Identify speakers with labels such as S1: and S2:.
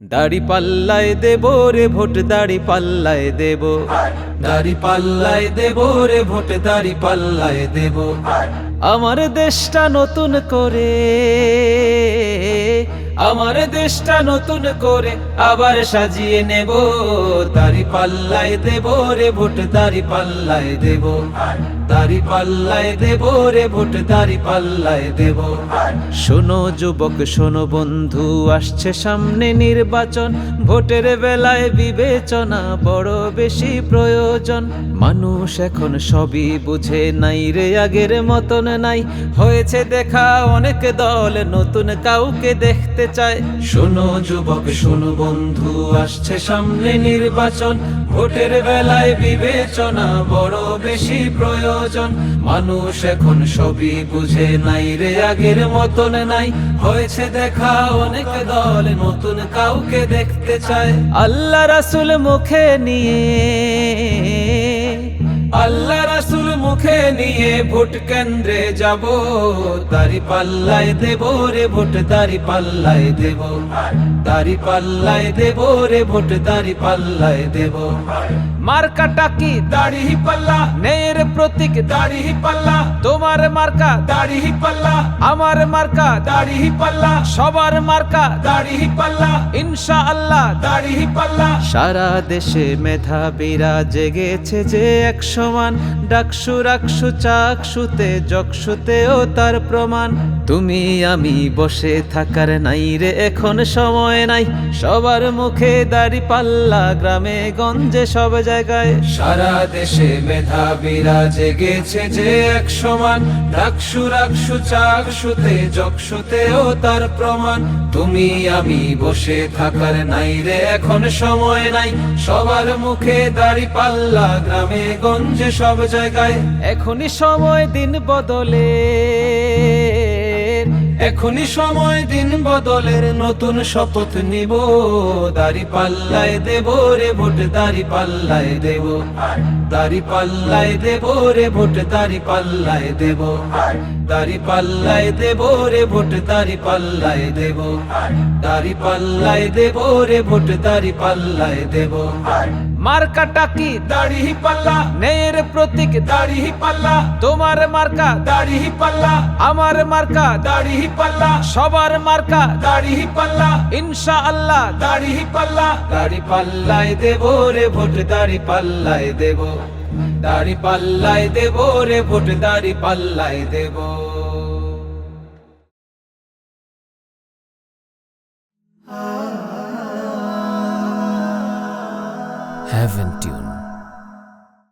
S1: দাড়ি পাল্লায় দেব রে ভোট দাড়ি পাল্লায় দেব। দাড়ি পাল্লায় দেব রে ভোট দাড়ি পাল্লায় দেব। আমার দেশটা নতুন করে, আমার দেশটা নতুন করে আবার সাজিয়ে নেব। দাড়ি পাল্লায় দেব রে ভোট দাড়ি পাল্লায় দেব। দাড়ি পাল্লায় দেব রে ভোট, দাড়ি পাল্লায় দেব। শোনো যুবক, শোনো বন্ধু, আসছে সামনে নির্বাচন। ভোটের বেলায় বিবেচনা বড় বেশি প্রয়োজন। মানুষ এখন সবই বুঝে নাই রে, আগের মতন নাই। হয়েছে দেখা, অনেক দল নতুন কাউকে দেখতে চায়। শোনো যুবক, শোনো বন্ধু, আসছে সামনে নির্বাচন। ভোটের বেলায় বিবেচনা বড় বেশি প্রয়োজন। মানুষ এখন সবই বুঝে নাই রে, আগের মতন নাই। হয়েছে দেখা, অনেক দল নতুন কাউকে দেখতে চায়। আল্লাহ রাসুল মুখে নিয়ে নিয়ে ভোট কেন্দ্রে যাব। তারি পাল্লায় দেব রে ভোট তারি পাল্লায় দেব। তারি পাল্লায় দেব রে ভোট তারি পাল্লায় দেব। মার্কাটা কি? দাড়ি পাল্লা। নেয়ের প্রতীক দাড়ি পাল্লা। তোমার মার্কা দাড়ি পাল্লা। আমার মার্কা দাড়ি পাল্লা। সবার মার্কা দাড়ি পাল্লা। ইনশা আল্লাহ দাড়ি পাল্লা। সারা দেশে মেধাবীরা জেগেছে যে এক সমান। ডাকসু রাকসু চাকসুতে যকসুতেও তার প্রমাণ। তুমি আমি বসে থাকার নাই রে এখন সময় নাই। সবার মুখে দাড়ি পাল্লা গ্রামে গঞ্জে সব জায়গায়। সারা দেশে মেধাবীরা জেগেছে যে এক সমান। ডাকসু রাকসু চাকসুতে যকসুতেও তার প্রমাণ। তুমি আমি বসে থাকার নাই রে, এখন সময় নাই। সবার মুখে দাড়ি পাল্লা, গ্রামে, গঞ্জে, সব জায়গায়। এখনই সময় দিন বদলে। এখনই সময়, দিন বদলের নতুন শপথ নিব। দাড়ি পাল্লায় দেব রে ভোট, দাড়ি পাল্লায় দেব। দাড়ি পাল্লায় দেব রে ভোট, দাড়ি পাল্লায় দেব। দাড়ি পাল্লায় দেব রে ভোট, দাড়ি পাল্লায় দেব। দাড়ি পাল্লায় দেব রে ভোট, দাড়ি পাল্লায় দেব। মার্কাটা কি? দাড়ি পাল্লা। নের প্রতীক দাড়ি পাল্লা। তোমার মার্কা। দাড়ি পাল্লা। আমার মার্কা। দাড়ি পাল্লা। সবার মার্কা। দাড়ি পাল্লা। ইনশা আল্লাহ দাড়ি পাল্লা। দাড়ি পাল্লায় দেব রে ভোট দাড়ি পাল্লায় দেব। দাড়ি পাল্লায় দেব রে ভোট দাড়ি পাল্লায় দেব।
S2: haven't you?